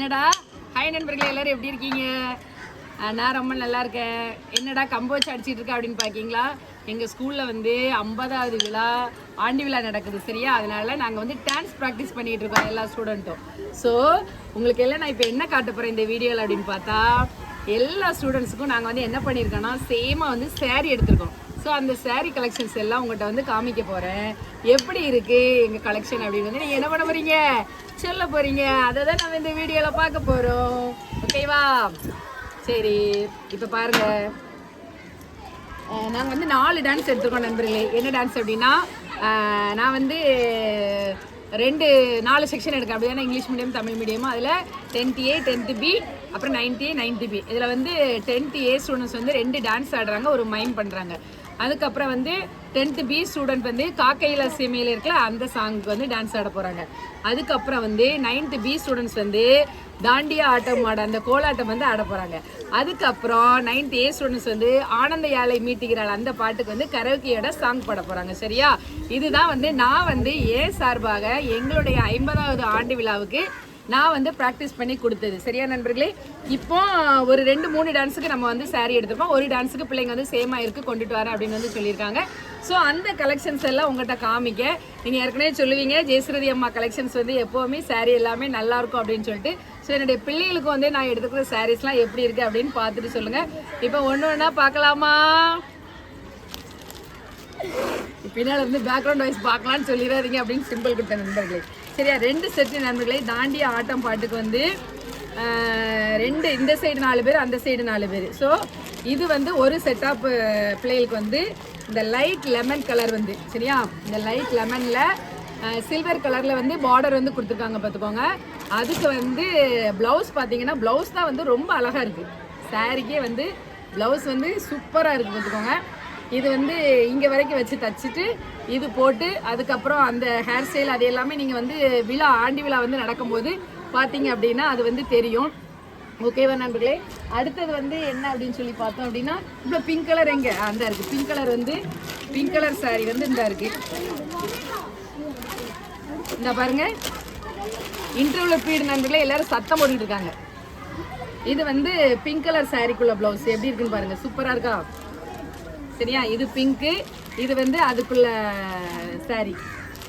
என்னடா? ஹாய் நண்பர்களே எல்லாரும் எப்படி இருக்கீங்க? நான் ரொம்ப நல்லா இருக்கேன். என்னடா கம்போச்சு அடிச்சிட்டு இருக்க அப்படின்னு பார்க்கீங்களா எங்கள் ஸ்கூலில் வந்து ஐம்பதாவது விழா ஆண்டி விழா நடக்குது சரியா? அதனால நாங்கள் வந்து டான்ஸ் ப்ராக்டிஸ் பண்ணிட்டு இருக்கோம் எல்லா ஸ்டூடெண்ட்டும் ஸோ உங்களுக்கு எல்லாம் நான் இப்போ என்ன காட்ட போகிறேன் இந்த வீடியோவில் அப்படின்னு பார்த்தா எல்லா ஸ்டூடெண்ட்ஸுக்கும் நாங்கள் வந்து என்ன பண்ணியிருக்கோன்னா சேமாக வந்து சேரீ எடுத்திருக்கோம். அந்த சாரீ கலெக்ஷன்ஸ் எல்லாம் உங்கள்கிட்ட வந்து காமிக்க போகிறேன் எப்படி இருக்குது எங்கள் கலெக்ஷன் அப்படின்னு வந்து நீங்கள் என்ன பண்ண போகிறீங்க சொல்ல போகிறீங்க அதை தான் நம்ம இந்த வீடியோவில் பார்க்க போகிறோம் ஓகேவா சரி இப்போ பாருங்க. நாங்கள் வந்து நாலு டான்ஸ் எடுத்துருக்கோம் நண்பர்களே. என்ன டான்ஸ் அப்படின்னா நான் வந்து ரெண்டு நாலு செக்ஷன் எடுக்கேன். அப்படின்னா இங்கிலீஷ் மீடியம் தமிழ் மீடியம் அதில் டென்த்து ஏ டென்த்து பி அப்புறம் நைன்த்து ஏ நைன்த்து பி இதில் வந்து டென்த்து ஏ ஸ்டூடெண்ட்ஸ் வந்து ரெண்டு டான்ஸ் ஆடுறாங்க ஒரு மைம் பண்ணுறாங்க அதுக்கப்புறம் வந்து டென்த்து பி ஸ்டூடெண்ட் வந்து காக்கையில சீமையில் இருக்கல அந்த சாங்க்கு வந்து டான்ஸ் ஆட போகிறாங்க அதுக்கப்புறம் வந்து நைன்த்து பி ஸ்டூடெண்ட்ஸ் வந்து தாண்டியா ஆட்டம் ஆட அந்த கோலாட்டம் வந்து ஆட போகிறாங்க அதுக்கப்புறம் நைன்த் ஏ ஸ்டூடெண்ட்ஸ் வந்து ஆனந்த யாழை மீட்டுகிறாள் அந்த பாட்டுக்கு வந்து கரவுக்கியோட சாங் பாட போகிறாங்க சரியா? இதுதான் வந்து நான் வந்து ஏன் சார்பாக எங்களுடைய ஐம்பதாவது ஆண்டு விழாவுக்கு நான் வந்து ப்ராக்டிஸ் பண்ணி கொடுத்தது. சரியா நண்பர்களே? இப்போ ஒரு ரெண்டு மூணு டான்ஸுக்கு நம்ம வந்து saree எடுத்திருக்கோம் ஒரு டான்ஸுக்கு பிள்ளைங்க வந்து சேமாக இருக்குது கொண்டுட்டு வரேன் அப்படின்னு வந்து சொல்லியிருக்காங்க. ஸோ அந்த கலெக்ஷன்ஸ் எல்லாம் உங்கள்கிட்ட காமிக்க நீங்கள் ஏற்கனவே சொல்லுவீங்க ஜெயஸ்ரதி அம்மா கலெக்ஷன்ஸ் வந்து எப்போவுமே saree எல்லாமே நல்லா இருக்கும் அப்படின்னு சொல்லிட்டு. ஸோ என்னுடைய பிள்ளைகளுக்கு வந்து நான் எடுத்துக்கிற சாரீஸ்லாம் எப்படி இருக்குது அப்படின்னு பார்த்துட்டு சொல்லுங்கள் இப்போ ஒன்று ஒன்றா பார்க்கலாமா? பின்னால் வந்து பேக்ரவுண்ட் வாய்ஸ் பார்க்கலான்னு சொல்லிடாதீங்க அப்படின்னு சிம்பிள் கொடுத்த நண்பர்களே. சரியா ரெண்டு செட்டு நண்பர்களை தாண்டிய ஆட்டம் பாட்டுக்கு வந்து ரெண்டு இந்த சைடு நாலு பேர் அந்த சைடு நாலு பேர். ஸோ இது வந்து ஒரு செட் ஆஃப் பிள்ளைகளுக்கு வந்து இந்த லைட் லெமன் கலர் வந்து சரியா? இந்த லைட் லெமனில் சில்வர் கலரில் வந்து பார்டர் வந்து கொடுத்துருக்காங்க பார்த்துக்கோங்க. அதுக்கு வந்து ப்ளவுஸ் பார்த்தீங்கன்னா ப்ளவுஸ் தான் வந்து ரொம்ப அழகாக இருக்குது சாரிக்கே வந்து ப்ளவுஸ் வந்து சூப்பராக இருக்குது பார்த்துக்கோங்க. இது வந்து இங்கே வரைக்கும் வச்சு தச்சுட்டு இது போட்டு அதுக்கப்புறம் அந்த ஹேர் ஸ்டைல் அது எல்லாமே நீங்கள் வந்து விழா ஆண்டி விழா வந்து நடக்கும்போது பார்த்தீங்க அப்படின்னா அது வந்து தெரியும். ஓகேவா நண்பர்களே? அடுத்தது வந்து என்ன அப்படின்னு சொல்லி பார்த்தோம் அப்படின்னா இப்போ பிங்க் கலர் எங்கே? அந்த இருக்குது பிங்க் கலர் வந்து பிங்க் கலர் சாரி வந்து இந்த இருக்குது இந்த பாருங்க. இன்டர்வியூல பீடு நண்பர்களே எல்லாரும் சத்தம் போட்டுட்டு இருக்காங்க. இது வந்து பிங்க் கலர் சாரிக்குள்ள பிளவுஸ் எப்படி இருக்குன்னு பாருங்க. சூப்பரா இருக்கா? சரியா? இது பிங்க்கு இது வந்து அதுக்குள்ள சாரி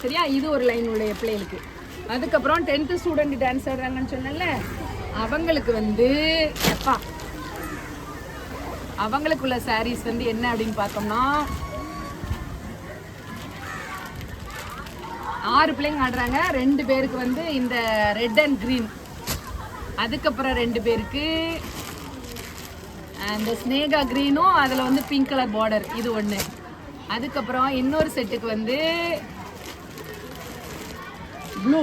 சரியா? இது ஒரு லைன் உடைய பிள்ளைகளுக்கு. அதுக்கப்புறம் டென்த்து ஸ்டூடெண்ட் டான்ஸ் ஆடுறாங்கன்னு சொன்னேன்ல அவங்களுக்கு வந்து எப்பா அவங்களுக்குள்ள சாரீஸ் வந்து என்ன அப்படின்னு பார்த்தோம்னா ஆறு பிள்ளைங்க ஆடுறாங்க. ரெண்டு பேருக்கு வந்து இந்த ரெட் அண்ட் க்ரீன் அதுக்கப்புறம் ரெண்டு பேருக்கு அந்த ஸ்னேகா க்ரீனும் அதில் வந்து பிங்க் கலர் பார்டர் இது ஒன்று அதுக்கப்புறம் இன்னொரு செட்டுக்கு வந்து ப்ளூ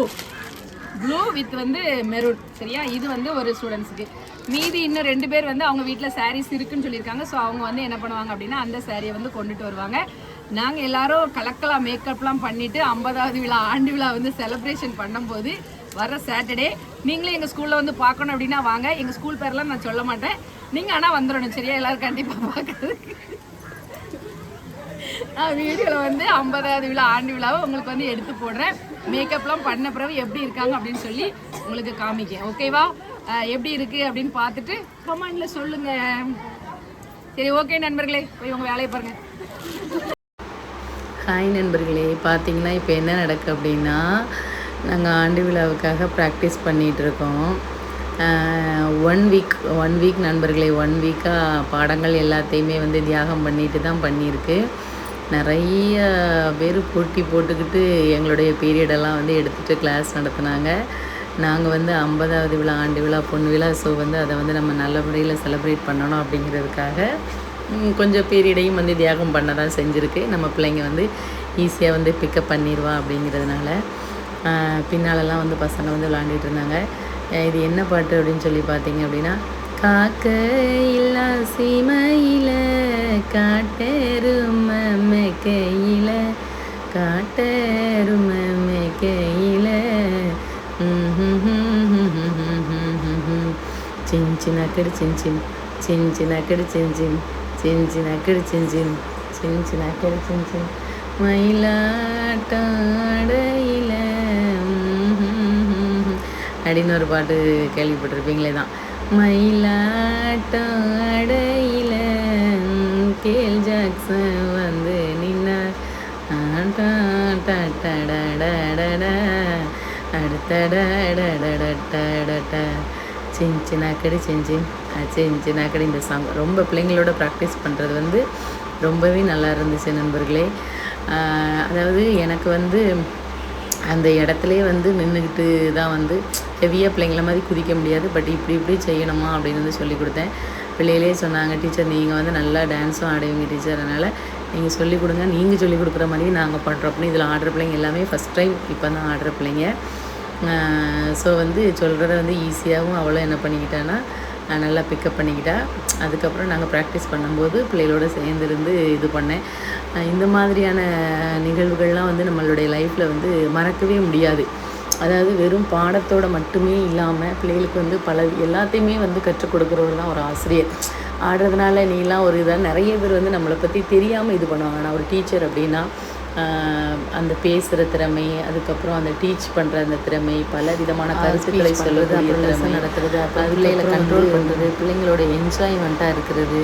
ப்ளூ வித் வந்து மெரூன் சரியா? இது வந்து ஒரு ஸ்டூடெண்ட்ஸுக்கு மீதி இன்னும் ரெண்டு பேர் வந்து அவங்க வீட்டில் சாரீஸ் இருக்குன்னு சொல்லியிருக்காங்க. ஸோ அவங்க வந்து என்ன பண்ணுவாங்க அப்படின்னா அந்த சாரியை வந்து கொண்டுட்டு வருவாங்க. நாங்கள் எல்லாரும் கலக்கலாம் மேக்கப்லாம் பண்ணிவிட்டு ஐம்பதாவது விழா ஆண்டு விழா வந்து செலப்ரேஷன் பண்ணும்போது வர சாட்டர்டே நீங்களும் எங்கள் ஸ்கூலில் வந்து பார்க்கணும் அப்படின்னா வாங்க. எங்கள் ஸ்கூல் பேர்லாம் நான் சொல்ல மாட்டேன். நீங்கள் ஆனால் வந்துடணும் சரியா? எல்லாரும் கண்டிப்பாக பார்க்கறதுக்கு நான் வீடியோவில் வந்து ஐம்பதாவது விழா ஆண்டு விழாவை உங்களுக்கு வந்து எடுத்து போடுறேன். மேக்கப்லாம் பண்ண பிறகு எப்படி இருக்காங்க அப்படின்னு சொல்லி உங்களுக்கு காமிக்க ஓகேவா எப்படி இருக்கு அப்படின்னு பார்த்துட்டு கமெண்ட்ல சொல்லுங்க. சரி ஓகே நண்பர்களே போய் உங்க வேலையை பாருங்க. ஹாய் நண்பர்களே பார்த்தீங்கன்னா இப்போ என்ன நடக்கு அப்படின்னா நாங்கள் ஆண்டு விழாவுக்காக ப்ராக்டிஸ் பண்ணிகிட்ருக்கோம் ஒன் வீக் ஒன் வீக் நண்பர்களே ஒன் வீக்காக பாடங்கள் எல்லாத்தையுமே வந்து தியாகம் பண்ணிட்டு தான் பண்ணியிருக்கு. நிறைய பேர் போட்டி போட்டுக்கிட்டு எங்களுடைய பீரியடெல்லாம் வந்து எடுத்துகிட்டு கிளாஸ் நடத்துனாங்க. நாங்கள் வந்து ஐம்பதாவது விழா ஆண்டு விழா பொன் விழா ஸோ வந்து அதை வந்து நம்ம நல்ல முறையில் செலிப்ரேட் பண்ணணும் அப்படிங்கிறதுக்காக கொஞ்சம் பீரியடையும் வந்து தியாகம் பண்ண தான் செஞ்சுருக்கு. நம்ம பிள்ளைங்க வந்து ஈஸியாக வந்து பிக்கப் பண்ணிடுவா அப்படிங்கிறதுனால பின்னாலெல்லாம் வந்து பசங்க வந்து விளாண்டுட்டு இருந்தாங்க. இது என்ன பாட்டு அப்படின்னு சொல்லி பார்த்தீங்க அப்படின்னா காக்க இல்லா சீமையில் காட்டெரும மெக்கையில் காட்டெரும மெக்கையில் சின் சின்னக்கடி சின் சின் சின் சின்னக்கடி சின் சின் சின் சின்னக்கடி சின் சின் மயிலாட்டாடையில் அப்படின்னு ஒரு பாட்டு கேள்விப்பட்டிருப்பீங்களே தான் மயிலாட்டம் அடையில கேல் ஜாக்சன் வந்து நின்னார் ஆட்டா டடடடடட, அடுத்தடடடடடட. செஞ்சு சின்சின் இந்த சாங் ரொம்ப பிள்ளைங்களோட ப்ராக்டிஸ் பண்ணுறது வந்து ரொம்பவே நல்லா இருந்துச்சு நண்பர்களே அதாவது எனக்கு வந்து அந்த இடத்துலே வந்து நின்றுக்கிட்டு தான் வந்து ஹெவியாக பிள்ளைங்கள மாதிரி குதிக்க முடியாது. பட் இப்படி இப்படி செய்யணுமா அப்படின்னு வந்து சொல்லி கொடுத்தேன். பிள்ளைகளே சொன்னாங்க டீச்சர் நீங்கள் வந்து நல்லா டான்ஸும் ஆடுவீங்க டீச்சர் அதனால் நீங்கள் சொல்லிக் கொடுங்க. நீங்கள் சொல்லிக் கொடுக்குற மாதிரி நாங்கள் பண்ணுறோம் இதில் ஆடுற பிள்ளைங்க எல்லாமே ஃபஸ்ட் டைம் இப்போ தான் ஆடுற பிள்ளைங்க. ஸோ வந்து சொல்கிறத வந்து ஈஸியாகவும் அவ்வளோ என்ன பண்ணிக்கிட்டான்னா நல்லா பிக்கப் பண்ணிக்கிட்டா அதுக்கப்புறம் நாங்கள் ப்ராக்டிஸ் பண்ணும்போது பிள்ளைகளோடு சேர்ந்துருந்து இது பண்ணேன். இந்த மாதிரியான நிகழ்வுகள்லாம் வந்து நம்மளுடைய லைஃப்பில் வந்து மறக்கவே முடியாது. அதாவது வெறும் பாடத்தோட மட்டுமே இல்லாமல் பிள்ளைகளுக்கு வந்து பல எல்லாத்தையுமே வந்து கற்றுக் கொடுக்குறவர் தான் ஒரு ஆசிரியர். ஆடுறதுனால நீலாம் ஒரு இதாக நிறைய பேர் வந்து நம்மளை பற்றி தெரியாமல் இது பண்ணுவாங்க. நான் ஒரு டீச்சர் அப்படின்னா அந்த பேசுகிற திறமை அதுக்கப்புறம் அந்த டீச் பண்ணுற அந்த திறமை பல விதமான கருத்துக்களை சொல்லக்கூடிய திறமை. நடத்துறது பிள்ளைகளை கண்ட்ரோல் பண்ணுறது பிள்ளைங்களோட என்ஜாய்மெண்ட்டாக இருக்கிறது.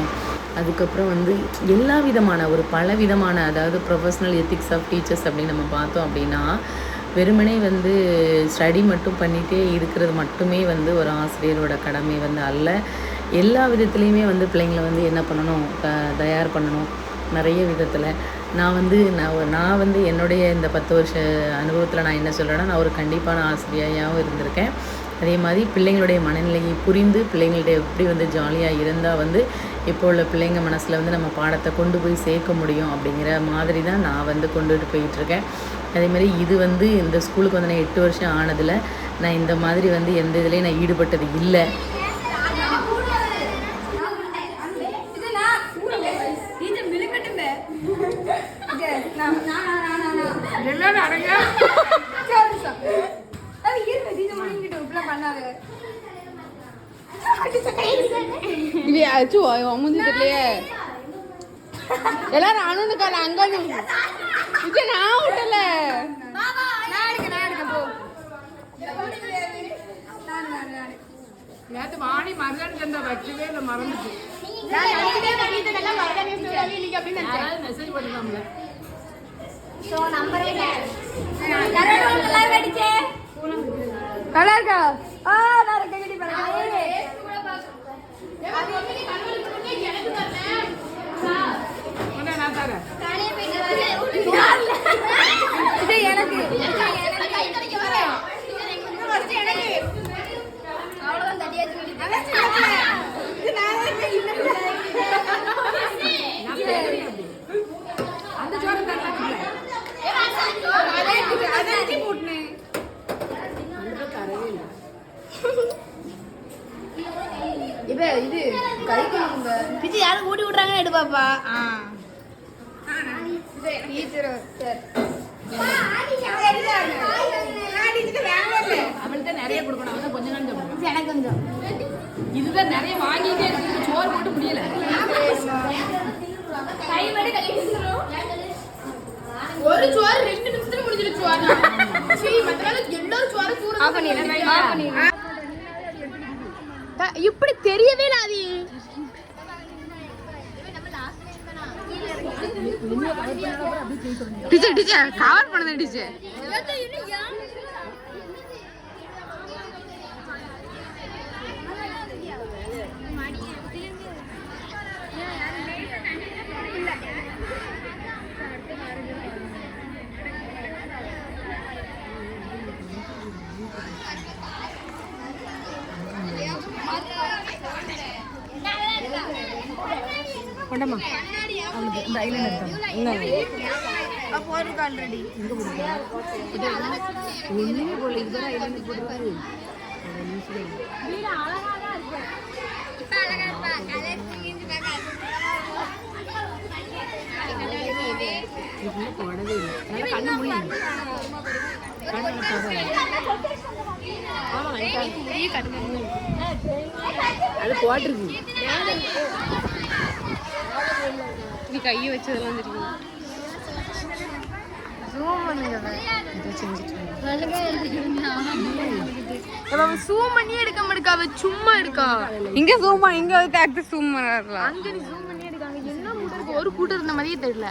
அதுக்கப்புறம் வந்து எல்லா விதமான ஒரு பல விதமான அதாவது ப்ரொஃபஷ்னல் எத்திக்ஸ் ஆஃப் டீச்சர்ஸ் அப்படின்னு நம்ம பார்த்தோம் அப்படின்னா வெறுமனே வந்து ஸ்டடி மட்டும் பண்ணிகிட்டே இருக்கிறது மட்டுமே வந்து ஒரு ஆசிரியரோட கடமை வந்து அல்ல. எல்லா விதத்துலேயுமே வந்து பிள்ளைங்களை வந்து என்ன பண்ணணும் தயார் பண்ணணும் நிறைய விதத்தில். நான் வந்து நான் நான் வந்து என்னுடைய இந்த பத்து வருஷ அனுபவத்தில் நான் என்ன சொல்கிறேன்னா நான் ஒரு கண்டிப்பான ஆசிரியையாகவும் இருந்திருக்கேன். அதே மாதிரி பிள்ளைங்களுடைய மனநிலையை புரிந்து பிள்ளைங்கள்ட்ட எப்படி வந்து ஜாலியாக இருந்தால் வந்து இப்போ உள்ள பிள்ளைங்க மனசில் வந்து நம்ம பாடத்தை கொண்டு போய் சேர்க்க முடியும் அப்படிங்கிற மாதிரி தான் நான் வந்து கொண்டுட்டு போயிட்டுருக்கேன். அதே மாதிரி இது வந்து இந்த ஸ்கூலுக்கு வந்து நான் எட்டு வருஷம் ஆனதில் நான் இந்த மாதிரி வந்து எந்த இதுலேயும் நான் ஈடுபட்டது இல்லை எல்லாரும் அடங்க இது அச்சு மூஞ்சி தெரியலையே எல்லாரும் அணுனுக்கால அங்க இது நான் விட்டல நேற்று வாணி மருதாணி தந்தா வைக்கவே இல்லை மறந்துச்சு மெசேஜ் பண்ணிருக்காங்களே நல்லா இருக்கா? உடனே நான் தரேன் இது இப்ப கை குழம்பு. பிச்சு யாரும் ஊட்டி விட்றாங்கன்னு எடுப்பாப்பா டீச்சர் சார். அவள்கிட்ட நிறைய கொடுக்கணும். அவன் தான் கொஞ்ச நாள் சாப்பிடுவான் எனக்கு கொஞ்சம். இதுதான் நிறைய வாங்கிட்டே இருக்கு. சோறு போட்டு முடியல. கை மட்டும் கழுவி ஒரு சோறு ரெண்டு நிமிஷத்துல முடிஞ்சிருச்சு எல்லாரும் சோறு சூடு இப்படி தெரியவே இல்லை அது டீச்சர் டீச்சர் கவர் பண்ணுங்க டீச்சர். கொண்டமா அவளுக்கு இந்த ஐலண்ட் போயிருக்கா ஆல்ரெடி ஒண்ணுமே போடல இதுதான் ஐலண்ட் போட்டுருக்காரு இதுக்குள்ள போடவே இல்லை நல்லா கண்ணு முடியும் கண்ணு தவிர ஆமா அது போட்டிருக்கு நீ கையை வச்சதெல்லாம் தெரியும்? சூம் பண்ணி எடுக்க மாட்டேக்கா அவ சும்மா இருக்கா? இங்க சூமா இங்க வந்து ஆக்ட் சூம் பண்ணலாம் அங்க நீ ஜூம் பண்ணி எடுக்காங்க என்ன கூட்டம் இருக்கு? ஒரு கூட்டம் இருந்த மாதிரியே தெரியல.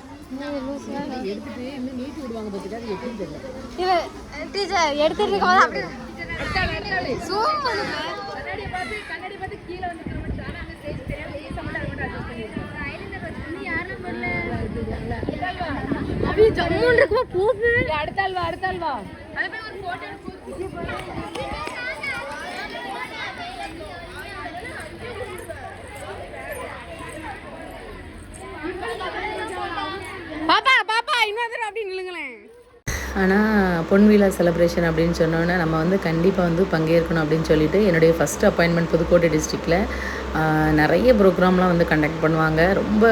இல்ல டீச்சர் எடுத்துட்டு இருக்கும் போது அப்படியே zoom பண்ணுங்க. அப்படியே ஜம்முன்னு இருக்குமா போகு அடுத்தாள் வா அடுத்தாள் வா. பாப்பா பாப்பா இன்னொரு அப்படி நில்லுங்களேன். ஆனால் பொன் விழா செலிப்ரேஷன் அப்படின்னு சொன்னோன்னே நம்ம வந்து கண்டிப்பாக வந்து பங்கேற்கணும் அப்படின்னு சொல்லிட்டு என்னுடைய ஃபஸ்ட் அப்பாயின்மெண்ட் புதுக்கோட்டை டிஸ்ட்ரிக்டில் நிறைய ப்ரோக்ராம்லாம் வந்து கண்டக்ட் பண்ணுவாங்க. ரொம்ப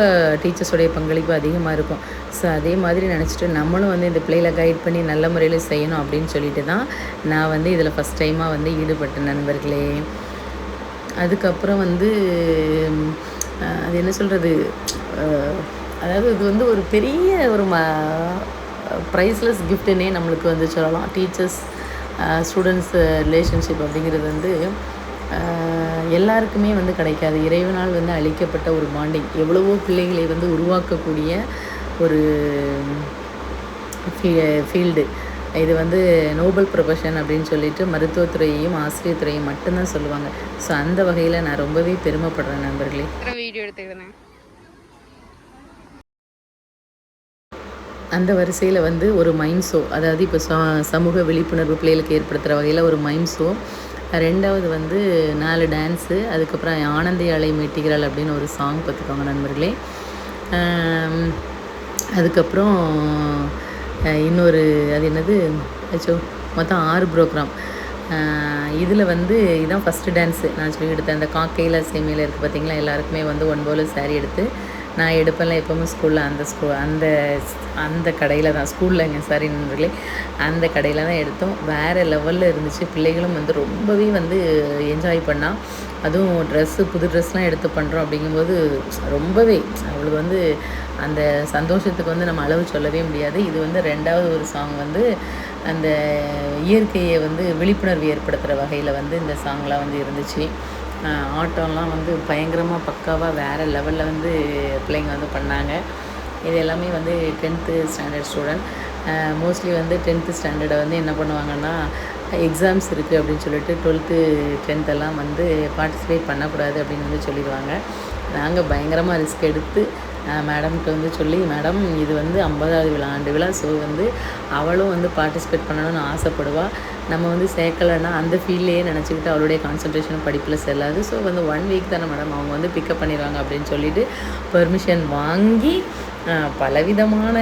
டீச்சர்ஸோடைய பங்களிப்பு அதிகமாக இருக்கும். ஸோ அதே மாதிரி நினச்சிட்டு நம்மளும் வந்து இந்த பிள்ளைகளை கைட் பண்ணி நல்ல முறையில் செய்யணும் அப்படின்னு சொல்லிட்டு தான் நான் வந்து இதில் ஃபஸ்ட் டைமாக வந்து ஈடுபட்டேன் நண்பர்களே. அதுக்கப்புறம் வந்து அது என்ன சொல்கிறது அதாவது இது வந்து ஒரு பெரிய ஒரு ம ப்ரைஸ்லெஸ் கிஃப்ட்டுன்னே நம்மளுக்கு வந்து சொல்லலாம். டீச்சர்ஸ் ஸ்டூடெண்ட்ஸ் ரிலேஷன்ஷிப் அப்படிங்கிறது வந்து எல்லாருக்குமே வந்து கிடைக்காது. இறைவனால் வந்து அளிக்கப்பட்ட ஒரு பாண்டிங் எவ்வளவோ பிள்ளைகளை வந்து உருவாக்கக்கூடிய ஒரு ஃபீல்டு இது வந்து நோபல் ப்ரொஃபஷன் அப்படின்னு சொல்லிட்டு மருத்துவத்துறையையும் ஆசிரியர் துறையும் மட்டும்தான் சொல்லுவாங்க. ஸோ அந்த வகையில் நான் ரொம்பவே பெருமைப்படுறேன் நண்பர்களே. வீடியோ எடுத்துக்கிறேன். அந்த வரிசையில் வந்து ஒரு மைண்ட் ஷோ அதாவது இப்போ ச சமூக விழிப்புணர்வு பிள்ளைகளுக்கு ஏற்படுத்துகிற வகையில் ஒரு மைண்ட் ஷோ ரெண்டாவது வந்து நாலு டான்ஸு அதுக்கப்புறம் ஆனந்தி அலை மீட்டிகிறாள் அப்படின்னு ஒரு சாங் பார்த்துக்கோங்க நண்பர்களே. அதுக்கப்புறம் இன்னொரு அது என்னது? அச்சோ மொத்தம் ஆறு ப்ரோக்ராம் இதில் வந்து இதான் ஃபஸ்ட்டு டான்ஸு நான் சொல்லி எடுத்தேன் அந்த காக்கையில் சேமியில் இருக்குது பார்த்தீங்களா எல்லாருக்குமே வந்து ஒன் போல் saree எடுத்து நான் எடுப்பேன்ல எப்போவுமே ஸ்கூலில் அந்த ஸ்கூ அந்த அந்த கடையில் தான். ஸ்கூல்லங்க சாரி நண்பர்களே அந்த கடையில் தான் எடுத்தோம். வேறு லெவலில் இருந்துச்சு. பிள்ளைகளும் வந்து ரொம்பவே வந்து என்ஜாய் பண்ணால் அதுவும் ட்ரெஸ்ஸு புது ட்ரெஸ்லாம் எடுத்து பண்ணுறோம் அப்படிங்கும்போது ரொம்பவே அவளுக்கு வந்து அந்த சந்தோஷத்துக்கு வந்து நம்ம அளவு சொல்லவே முடியாது. இது வந்து ரெண்டாவது ஒரு சாங் வந்து அந்த இயற்கையை வந்து விழிப்புணர்வு ஏற்படுத்துகிற வகையில் வந்து இந்த சாங்லாம் வந்து இருந்துச்சு. ஆட்டம்லாம் வந்து பயங்கரமாக பக்காவாக வேறு லெவலில் வந்து பிள்ளைங்க வந்து பண்ணாங்க. இது எல்லாமே வந்து டென்த்து ஸ்டாண்டர்ட் ஸ்டூடெண்ட் மோஸ்ட்லி வந்து டென்த்து ஸ்டாண்டர்டை வந்து என்ன பண்ணுவாங்கன்னா எக்ஸாம்ஸ் இருக்குது அப்படின்னு சொல்லிட்டு டுவெல்த்து டென்த்தெல்லாம் வந்து பார்ட்டிசிபேட் பண்ணக்கூடாது அப்படின்னு வந்து சொல்லிடுவாங்க. நாங்கள் பயங்கரமாக ரிஸ்க் எடுத்து மேடம்கிட்ட வந்து சொல்லி மேடம் இது வந்து ஐம்பதாவது விழா ஆண்டு விழா ஸோ வந்து அவளும் வந்து பார்ட்டிசிபேட் பண்ணணும்னு ஆசைப்படுவாள் நம்ம வந்து சேர்க்கலைன்னா அந்த ஃபீல்ட்லேயே நினச்சிக்கிட்டு அவளுடைய கான்சன்ட்ரேஷன் படிப்பில் செல்லாது ஸோ வந்து ஒன் வீக் தானே மேடம் அவங்க வந்து பிக்கப் பண்ணிடுவாங்க அப்படின்னு சொல்லிட்டு பெர்மிஷன் வாங்கி பலவிதமான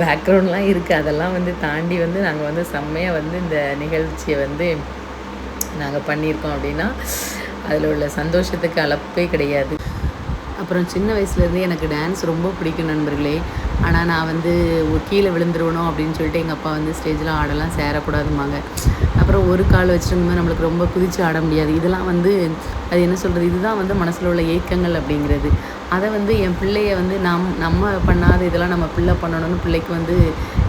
பேக்ரவுண்ட்லாம் இருக்குது அதெல்லாம் வந்து தாண்டி வந்து நாங்கள் வந்து செம்மையாக வந்து இந்த நிகழ்ச்சியை வந்து நாங்கள் பண்ணியிருக்கோம் அப்படின்னா அதில் உள்ள சந்தோஷத்துக்கு அளப்பே கிடையாது. அப்புறம் சின்ன வயசுலேருந்தே எனக்கு டான்ஸ் ரொம்ப பிடிக்கும் நண்பர்களே. ஆனால் நான் வந்து கீழே விழுந்துருவணும் அப்படின்னு சொல்லிட்டு எங்கள் அப்பா வந்து ஸ்டேஜில் ஆடலாம் சேரக்கூடாதுமாங்க அப்புறம் ஒரு கால் வச்சுருந்தோம் நம்மளுக்கு ரொம்ப குதிச்சு ஆட முடியாது. இதெல்லாம் வந்து அது என்ன சொல்கிறது இதுதான் வந்து மனசில் உள்ள ஏக்கங்கள் அப்படிங்கிறது. அதை வந்து என் பிள்ளைய வந்து நம் நம்ம பண்ணாத இதெல்லாம் நம்ம பிள்ளை பண்ணணும்னு பிள்ளைக்கு வந்து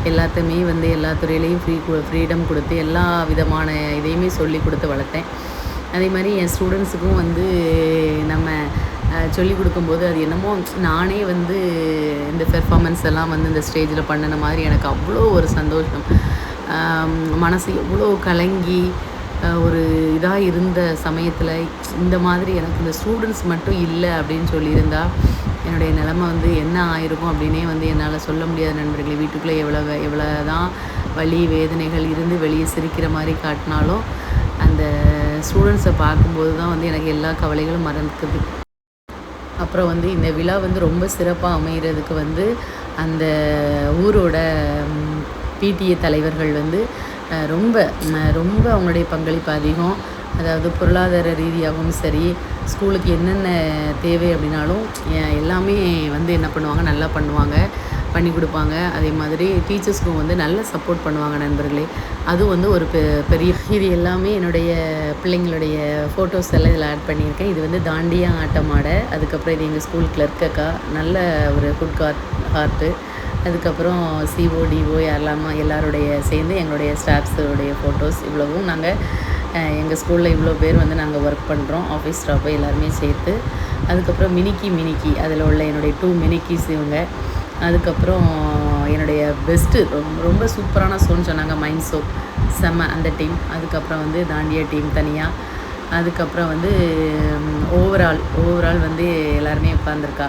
எல்லாத்தையுமே வந்து எல்லா துறையிலையும் ஃப்ரீ ஃப்ரீடம் கொடுத்து எல்லா விதமான இதையுமே சொல்லி கொடுத்து வளர்த்தேன். அதே மாதிரி என் ஸ்டூடெண்ட்ஸுக்கும் வந்து நம்ம சொல்லிக் கொடுக்கும்போது அது என்னமோ நானே வந்து இந்த பெர்ஃபார்மன்ஸ் எல்லாம் வந்து இந்த ஸ்டேஜில் பண்ணின மாதிரி எனக்கு அவ்வளோ ஒரு சந்தோஷம். மனசு எவ்வளோ கலங்கி ஒரு இதாக இருந்த சமயத்தில் இந்த மாதிரி எனக்கு இந்த ஸ்டூடெண்ட்ஸ் மட்டும் இல்லை அப்படின்னு சொல்லியிருந்தா என்னுடைய நிலமை வந்து என்ன ஆயிருக்கும் அப்படின்னே வந்து என்னால் சொல்ல முடியாத நண்பர்களே. வீட்டுக்குள்ளே எவ்வளோ எவ்வளோ தான் வலி வேதனைகள் இருந்து வெளியே சிரிக்கிற மாதிரி காட்டினாலும் அந்த ஸ்டூடெண்ட்ஸை பார்க்கும்போது தான் வந்து எனக்கு எல்லா கவலைகளும் மறந்துக்குது. அப்புறம் வந்து இந்த விழா வந்து ரொம்ப சிறப்பாக அமைகிறதுக்கு வந்து அந்த ஊரோட பிடிஏ தலைவர்கள் வந்து ரொம்ப ரொம்ப அவங்களுடைய பங்களிப்பு அதிகம். அதாவது பொருளாதார ரீதியாகவும் சரி ஸ்கூலுக்கு என்னென்ன தேவை அப்படின்னாலும் எல்லாமே வந்து என்ன பண்ணுவாங்க நல்லா பண்ணுவாங்க. பண்ணி கொடுப்பாங்க. அதே மாதிரி டீச்சர்ஸ்க்கும் வந்து நல்ல சப்போர்ட் பண்ணுவாங்க நண்பர்களே. அது வந்து ஒரு பெ- பெரிய இது எல்லாமே என்னுடைய பிள்ளைங்களுடைய ஃபோட்டோஸ் எல்லாம் இதில் ஆட் பண்ணியிருக்கேன். இது வந்து தாண்டியா ஆட்டம் ஆட அதுக்கப்புறம் இது எங்கள் ஸ்கூல் கிளர்க் அக்கா நல்ல ஒரு குட் கார்ட் ஹார்ட்டு அதுக்கப்புறம் சிஓ டிஓ எல்லாமே எல்லாருடைய சேர்ந்து எங்களுடைய ஸ்டாஃப்ஸுடைய ஃபோட்டோஸ் இவ்வளவும் நாங்கள் எங்கள் ஸ்கூலில் இவ்வளோ பேர் வந்து நாங்கள் ஒர்க் பண்ணுறோம் ஆஃபீஸ் ஸ்டாஃபை எல்லாருமே சேர்த்து அதுக்கப்புறம் மினிக்கி மினிக்கி அதில் உள்ள என்னுடைய டூ மினிக்கிஸ் இவங்க. அதுக்கப்புறம் என்னுடைய பெஸ்ட்டு ரொம்ப ரொம்ப சூப்பரான ஷோன்னு சொன்னாங்க மைண்ட் ஷோ செம்ம அந்த டீம் அதுக்கப்புறம் வந்து தாண்டியா டீம் தனியாக அதுக்கப்புறம் வந்து ஓவரால் ஓவரால் வந்து எல்லாருமே உட்காந்துருக்கா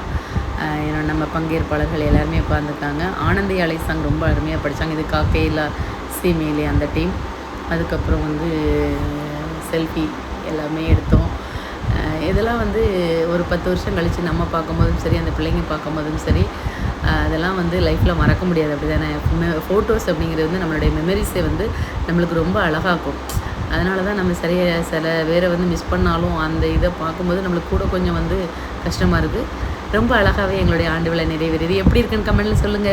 நம்ம பங்கேற்பாளர்கள் எல்லாருமே உட்காந்துருக்காங்க ஆனந்தி அலை சாங் ரொம்ப அருமையாக படித்தாங்க இது காக்கேலா சீமையிலே அந்த டீம் அதுக்கப்புறம் வந்து செல்ஃபி எல்லாமே எடுத்தோம். இதெல்லாம் வந்து ஒரு பத்து வருஷம் கழித்து நம்ம பார்க்கும்போதும் சரி அந்த பிள்ளைங்க பார்க்கும்போதும் சரி அதெல்லாம் வந்து லைஃப்பில் மறக்க முடியாது. அப்படி தானே ஃபோட்டோஸ் அப்படிங்கிறது வந்து நம்மளுடைய மெமரிஸை வந்து நம்மளுக்கு ரொம்ப அழகாக்கும். அதனால தான் நம்ம சரியாக சில வேரை வந்து மிஸ் பண்ணாலும் அந்த இதை பார்க்கும்போது நம்மளுக்கு கூட கொஞ்சம் வந்து கஷ்டமாக இருக்குது ரொம்ப அழகாகவே எங்களுடைய ஆண்டு விழா நிறைவேறியது. எப்படி இருக்குன்னு கமெண்ட்டில் சொல்லுங்கள்